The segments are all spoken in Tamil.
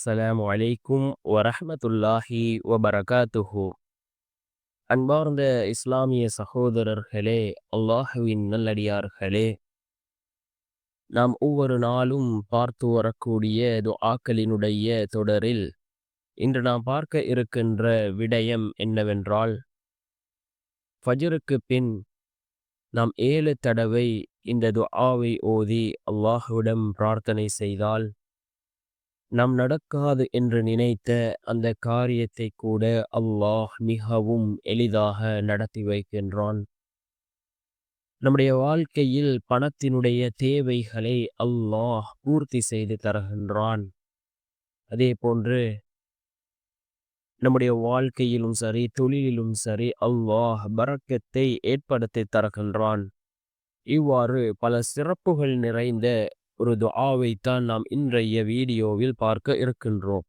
அஸ்ஸலாமு அலைக்கும் வரஹ்மத்துல்லாஹி வபரகாத்துஹு. அன்பார்ந்த இஸ்லாமிய சகோதரர்களே அல்லாஹுவின் நல்லடியார்களே நாம் ஒவ்வொரு நாளும் பார்த்து வரக்கூடிய துஆக்களினுடைய தொடரில் இன்று நாம் பார்க்க இருக்கின்ற விடயம் என்னவென்றால் ஃபஜ்ருக்கு பின் நாம் ஏழு தடவை இந்த துஆவை ஓதி அல்லாஹுவிடம் பிரார்த்தனை செய்தால் நாம் நடக்காது என்று நினைத்த அந்த காரியத்தை கூட அல்லாஹ் மிகவும் எளிதாக நடத்தி வைக்கின்றான். நம்முடைய வாழ்க்கையில் பணத்தினுடைய தேவைகளை அல்லாஹ் பூர்த்தி செய்து தருகின்றான். அதே போன்று நம்முடைய வாழ்க்கையிலும் சரி தொழிலிலும் சரி அல்லாஹ் பரக்கத்தை ஏற்படுத்தி தருகின்றான். இவ்வாறு பல சிறப்புகள் நிறைந்த ஒரு துஆவைத்தான் நாம் இன்றைய வீடியோவில் பார்க்க இருக்கின்றோம்.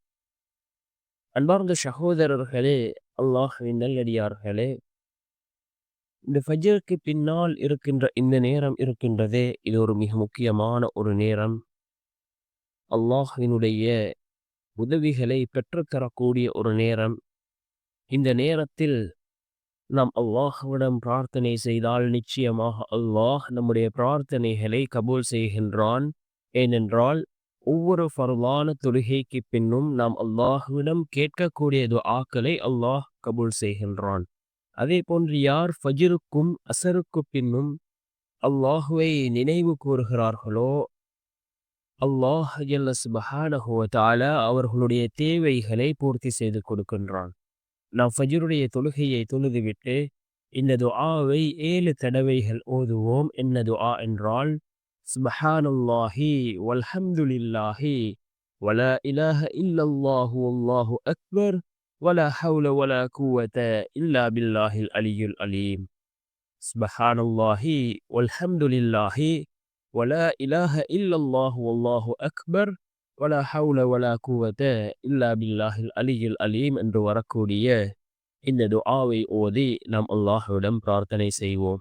அன்பார்ந்த சகோதரர்களே அல்லாஹின் நல்லடியார்களே இந்த ஃபஜருக்கு பின்னால் இருக்கின்ற இந்த நேரம் இருக்கின்றதே இது ஒரு மிக முக்கியமான ஒரு நேரம். அல்லாஹினுடைய உதவிகளை பெற்றுத்தரக்கூடிய ஒரு நேரம். இந்த நேரத்தில் நாம் அல்லாஹுவிடம் பிரார்த்தனை செய்தால் நிச்சயமாக அல்லாஹ் நம்முடைய பிரார்த்தனைகளை கபூல் செய்கின்றான். ஏனென்றால் ஒவ்வொரு ஃபர்லான தொழுகைக்கு பின்னும் நாம் அல்லாஹ்விடம் கேட்கக்கூடிய ஆக்களை அல்லாஹ் கபூல் செய்கின்றான். அதே போன்று யார் ஃபஜிருக்கும் அசருக்கு பின்னும் அல்லாஹுவை நினைவு கூறுகிறார்களோ அல்லாஹ் சுபஹானஹுவத்தால அவர்களுடைய தேவைகளை பூர்த்தி செய்து கொடுக்கின்றான். நாம் ஃபஜ்ருடைய தொழுகையை தொழுதுவிட்டு இந்த துஆவை ஏழு தடவைகள் ஓதுவோம். என்ன துஆ என்றால் சுபஹானல்லாஹி வல்ஹம்துலில்லாஹி வலா இலாஹ இல்லல்லாஹு வல்லாஹு அக்பர் ولا حول ولا قوة إلا بالله العلي العليم سبحان الله والحمد لله ولا إله إلا الله والله أكبر ولا حول ولا قوة إلا بالله العلي العليم என்று வரக்கூடிய இந்த துஆவை ஓதி நாம் அல்லாஹ்விடம் பிரார்த்தனை செய்வோம்